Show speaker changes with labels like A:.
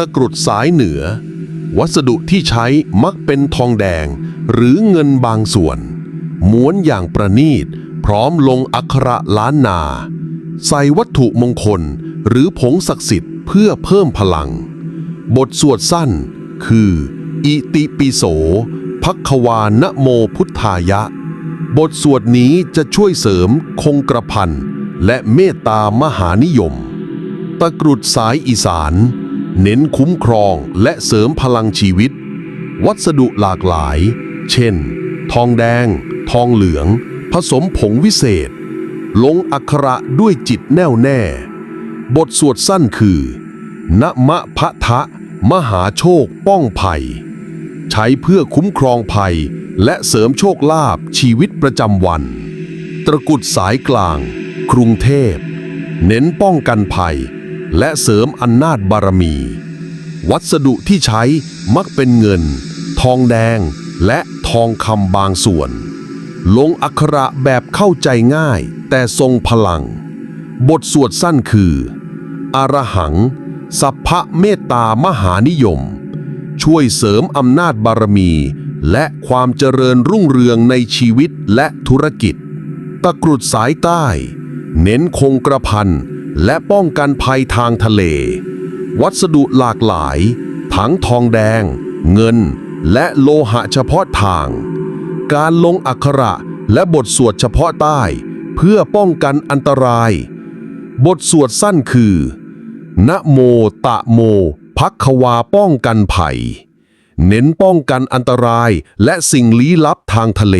A: ตะกรุดสายเหนือ วัสดุที่ใช้มักเป็นทองแดงหรือเงินบางส่วน ม้วนอย่างประณีต พร้อมลงอักระล้านนา ใส่วัตถุมงคลหรือผงศักดิ์สิทธิ์เพื่อเพิ่มพลัง บทสวดสั้นคือ อิติปิโสพักควานะโมพุทธายะ บทสวดนี้จะช่วยเสริมคงกระพันและเมตตามหานิยม ตะกรุดสายอีสาน เน้นคุ้มครองและเสริมพลังชีวิต วัสดุหลากหลาย เช่น ทองแดง ทองเหลือง ผสมผงวิเศษ ลงอักขระด้วยจิตแน่วแน่ บทสวดสั้นคือนะมะพะทะ มหาโชคป้องภัย ใช้เพื่อคุ้มครองภัย และเสริมโชคลาภชีวิตประจำวัน ตะกุดสายกลาง กรุงเทพ เน้นป้องกันภัย และเสริมอำนาจบารมี วัสดุที่ใช้มักเป็นเงิน ทองแดง และทองคำบางส่วน ลงอักขระแบบเข้าใจง่าย แต่ทรงพลัง บทสวดสั้นคืออรหัง สัพพะเมตตามหานิยม ช่วยเสริมอำนาจบารมี และความเจริญรุ่งเรืองในชีวิตและธุรกิจ ตะกรุดสายใต้ เน้นคงกระพัน และป้องกันภัยทางทะเล วัสดุหลากหลาย ทั้งทองแดง เงิน และโลหะเฉพาะทาง การลงอักขระและบทสวดเฉพาะใต้ เพื่อป้องกันอันตราย บทสวดสั้นคือนะโมตะโมพักควาป้องกันภัย เน้นป้องกันอันตรายและสิ่งลี้ลับทางทะเล